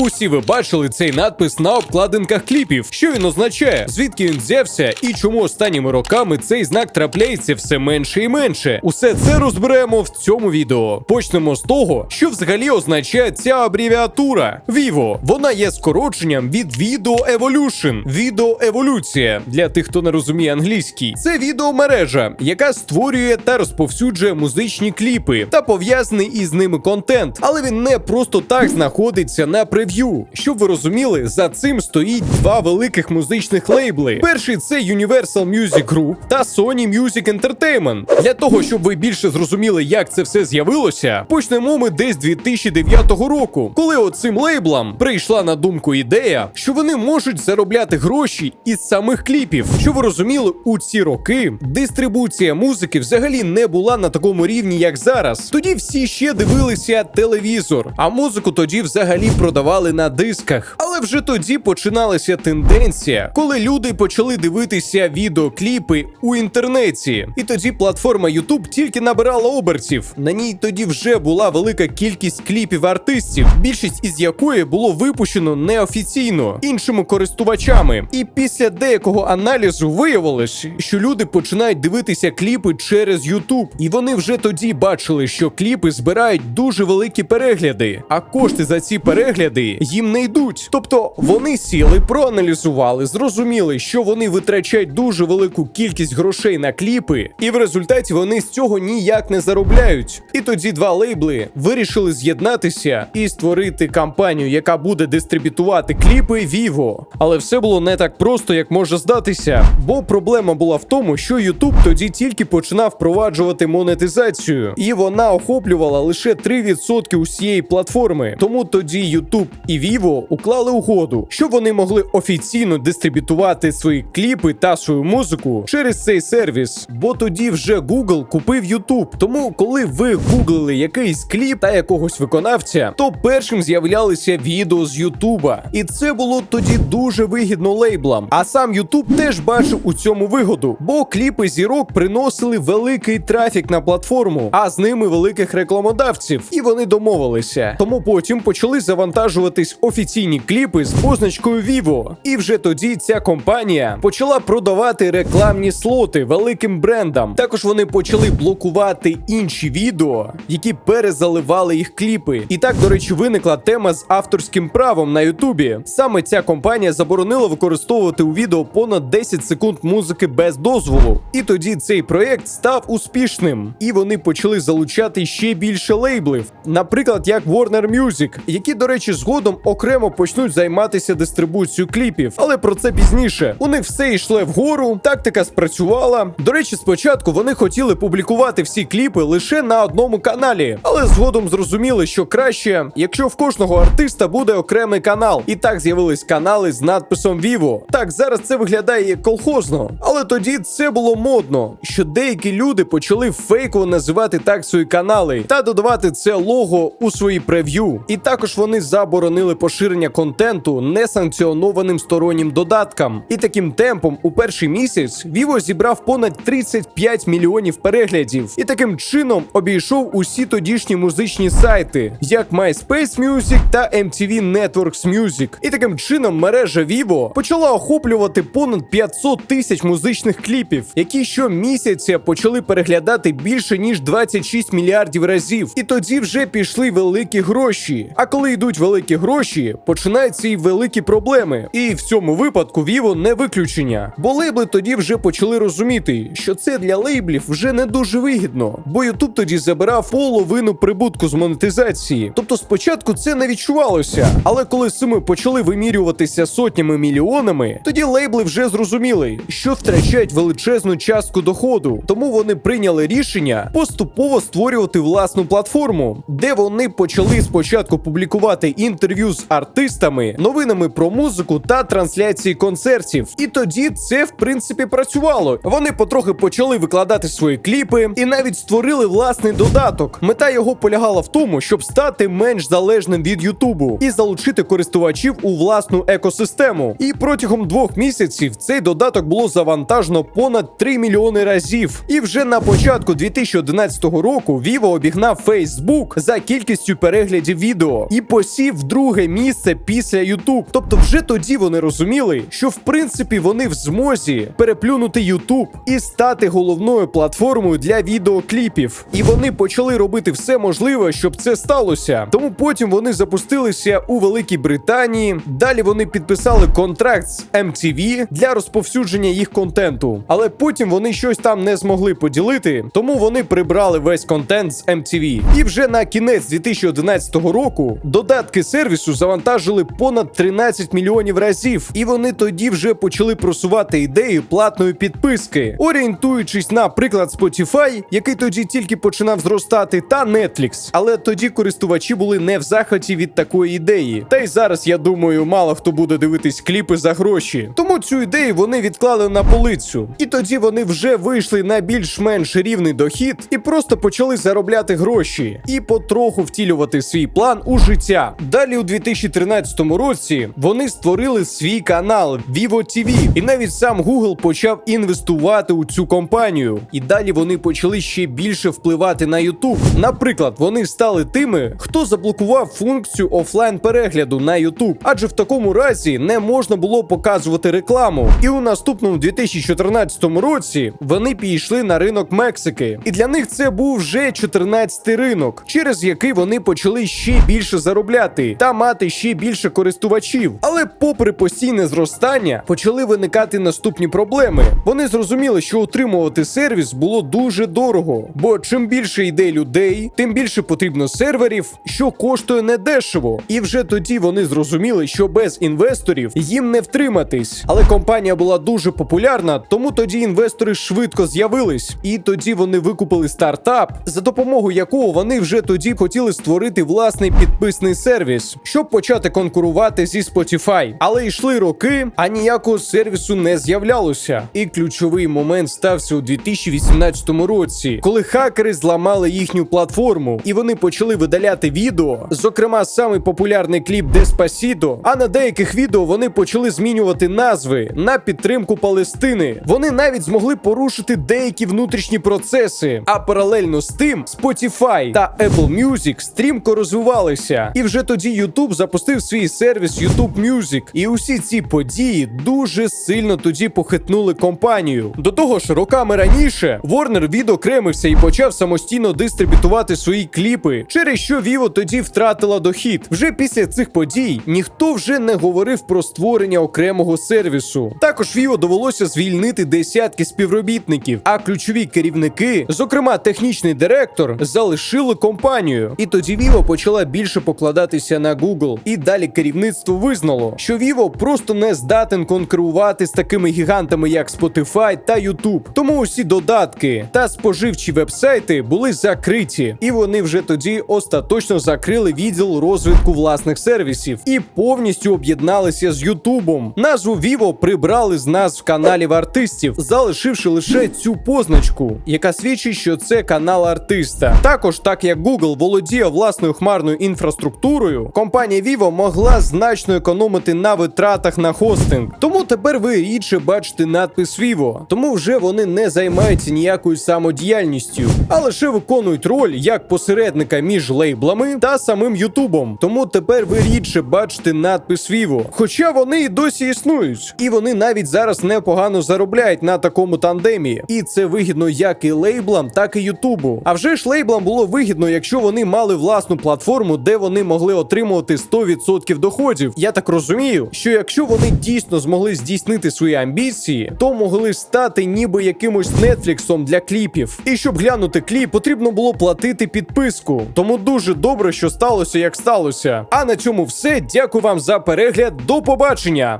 Усі ви бачили цей надпис на обкладинках кліпів. Що він означає? Звідки він взявся і чому останніми роками цей знак трапляється все менше і менше? Усе це розберемо в цьому відео. Почнемо з того, що взагалі означає ця абревіатура. Vivo. Вона є скороченням від Video Evolution. Відеоеволюція. Для тих, хто не розуміє англійський. Це відеомережа, яка створює та розповсюджує музичні кліпи та пов'язаний із ними контент. Але він не просто так знаходиться на прев'ю. Щоб ви розуміли, за цим стоїть два великих музичних лейбли. Перший це Universal Music Group та Sony Music Entertainment. Для того, щоб ви більше зрозуміли, як це все з'явилося, почнемо ми десь 2009 року, коли оцим лейблам прийшла на думку ідея, що вони можуть заробляти гроші із самих кліпів. Щоб ви розуміли, у ці роки дистрибуція музики взагалі не була на такому рівні, як зараз. Тоді всі ще дивилися телевізор, а музику тоді взагалі продавали на дисках. Але вже тоді починалася тенденція, коли люди почали дивитися відеокліпи у інтернеті. І тоді платформа YouTube тільки набирала обертів. На ній тоді вже була велика кількість кліпів артистів, більшість із якої було випущено неофіційно іншими користувачами. І після деякого аналізу виявилось, що люди починають дивитися кліпи через YouTube. І вони вже тоді бачили, що кліпи збирають дуже великі перегляди, а кошти за ці перегляди їм не йдуть. Тобто вони сіли, проаналізували, зрозуміли, що вони витрачають дуже велику кількість грошей на кліпи, і в результаті вони з цього ніяк не заробляють. І тоді два лейбли вирішили з'єднатися і створити кампанію, яка буде дистрибутувати кліпи Vivo. Але все було не так просто, як може здатися. Бо проблема була в тому, що YouTube тоді тільки починав впроваджувати монетизацію, і вона охоплювала лише 3% усієї платформи. Тому тоді YouTube і Vivo уклали угоду, щоб вони могли офіційно дистрибутувати свої кліпи та свою музику через цей сервіс. Бо тоді вже Google купив YouTube. Тому, коли ви гуглили якийсь кліп та якогось виконавця, то першим з'являлися відео з Ютуба. І це було тоді дуже вигідно лейблам. А сам YouTube теж бачив у цьому вигоду, бо кліпи зірок приносили великий трафік на платформу, а з ними великих рекламодавців. І вони домовилися. Тому потім почали завантажуватись офіційні кліпи з позначкою Vivo. І вже тоді ця компанія почала продавати рекламні слоти великим брендам. Також вони почали блокувати інші відео, які перезаливали їх кліпи. І так, до речі, виникла тема з авторським правом на Ютубі. Саме ця компанія заборонила використовувати у відео понад 10 секунд музики без дозволу. І тоді цей проєкт став успішним. І вони почали залучати ще більше лейблів, наприклад, як Warner Music, які, до речі, згодом окремо почнуть займатися дистрибуцією кліпів. Але про це пізніше. У них все йшло вгору, тактика спрацювала. До речі, спочатку вони хотіли публікувати всі кліпи лише на одному каналі, але згодом зрозуміли, що краще, якщо в кожного артиста буде окремий канал. І так з'явились канали з надписом Vivo. Так, зараз це виглядає як колхозно, але тоді це було модно, що деякі люди почали фейково називати так свої канали та додавати це лого у свої прев'ю. І також вони заборонили поширення контенту несанкціонованим стороннім додаткам. І таким темпом у перший місяць Vivo зібрав понад 35 мільйонів переглядів, і таким чином обійшов усі тодішні музичні сайти, як MySpace Music та MTV Networks Music. І таким чином мережа Vivo почала охоплювати понад 500 тисяч музичних кліпів, які щомісяця почали переглядати більше ніж 26 мільярдів разів. І тоді вже пішли великі гроші. А коли йдуть великі гроші, починаються і великі проблеми. І в цьому випадку Vivo не виключення. Бо лейбли тоді вже почали розуміти, що це для лейблів вже не дуже вигідно, бо YouTube тоді забирав половину прибутку з монетизації. Тобто спочатку це не відчувалося, але коли суми почали вимірюватися сотнями мільйонами, тоді лейбли вже зрозуміли, що втрачають величезну частку доходу. Тому вони прийняли рішення поступово створювати власну платформу, де вони почали спочатку публікувати інтерв'ю з артистами новинами, про музику та трансляції концертів. І тоді це в принципі працювало. Вони потрохи почали викладати свої кліпи і навіть створили власний додаток. Мета його полягала в тому, щоб стати менш залежним від Ютубу і залучити користувачів у власну екосистему. І протягом двох місяців цей додаток було завантажено понад 3 мільйони разів. І вже на початку 2011 року Vivo обігнав Facebook за кількістю переглядів відео і посів друге місце після YouTube. Тобто, вже тоді вони розуміли, що в принципі вони в змозі переплюнути YouTube і стати головною платформою для відеокліпів. І вони почали робити все можливе, щоб це сталося. Тому потім вони запустилися у Великій Британії. Далі вони підписали контракт з MTV для розповсюдження їх контенту. Але потім вони щось там не змогли поділити, тому вони прибрали весь контент з MTV. І вже на кінець 2011 року додатки сервісу завантажили понад 13 мільйонів разів, і вони тоді вже почали просувати ідею платної підписки, орієнтуючись на приклад Spotify, який тоді тільки починав зростати, та Netflix. Але тоді користувачі були не в захваті від такої ідеї. Та й зараз я думаю, мало хто буде дивитись кліпи за гроші. Тому цю ідею вони відклали на полицю. І тоді вони вже вийшли на більш-менш рівний дохід і просто почали заробляти гроші і потроху втілювати свій план у життя. Далі у 2013 році вони створили свій канал Vivo TV. І навіть сам Google почав інвестувати у цю компанію. І далі вони почали ще більше впливати на YouTube. Наприклад, вони стали тими, хто заблокував функцію офлайн перегляду на YouTube, адже в такому разі не можна було показувати рекламу. І у наступному 2014 році вони пішли на ринок Мексики. І для них це був вже 14-й ринок, через який вони почали ще більше заробляти та мати ще більше користувачів. Але, попри постійне зростання, почали виникати наступні проблеми. Вони зрозуміли, що утримувати сервіс було дуже дорого, бо чим більше йде людей, тим більше потрібно серверів, що коштує недешево. І вже тоді вони зрозуміли, що без інвесторів їм не втриматись. Але компанія була дуже популярна, тому тоді інвестори швидко з'явились. І тоді вони викупили стартап, за допомогою якого вони вже тоді хотіли створити власний підписний сервіс, щоб почати конкурувати зі Spotify. Але йшли роки, а ніякого сервісу не з'являлося. І ключовий момент стався у 2018 році, коли хакери зламали їхню платформу, і вони почали видаляти відео. Зокрема, самий популярний кліп Despacito, А на деяких відео вони почали змінювати назви на підтримку Палестини. Вони навіть змогли порушити деякі внутрішні процеси. А паралельно з тим, Spotify та Apple Music стрімко розвивалися. І вже тоді YouTube запустив свій сервіс YouTube Music. І усі ці події дуже сильно тоді похитнули компанію. До того ж, роками раніше Warner відокремився і почав самостійно дистрибутувати свої кліпи, через що Vivo тоді втратила дохід. Вже після цих подій ніхто вже не говорив про створення окремого сервісу. Також Vivo довелося звільнити десятки співробітників, а ключові керівники, зокрема технічний директор, залишили компанію. І тоді Vivo почала більше покладатися на Google. І далі керівництво визнало, що Vivo просто не здатен конкурувати з такими гігантами, як Spotify та YouTube. Тому усі додатки та споживчі вебсайти були закриті, і вони вже тоді остаточно закрили відділ розвитку власних сервісів і повністю об'єдналися з Ютубом. Назву Vivo прибрали з назв каналів артистів, залишивши лише цю позначку, яка свідчить, що це канал артиста. Також, так як Google володіє власною хмарною інфраструктурою, компанія Vivo могла значно економити на витратах на хостинг. Тому тепер ви рідше бачите надпис Vivo. Тому вже вони не займаються ніякою самодіяльністю, а лише виконують роль як посередника між лейблами та самим Ютубом. Тому тепер ви рідше бачите надпис Vivo. Хоча вони і досі існують, і вони навіть зараз непогано заробляють на такому тандемі. І це вигідно як і лейблам, так і Ютубу. А вже ж лейблам було вигідно, якщо вони мали власну платформу, де вони могли отримувати 100% доходів. Я так розумію, що якщо вони дійсно змогли здійснити свої амбіції, то могли стати ніби якимось нетфліксом для кліпів. І щоб глянути кліп, потрібно було платити підписку. Тому дуже добре, що сталося, як сталося. А на цьому все. Дякую вам за перегляд. До побачення.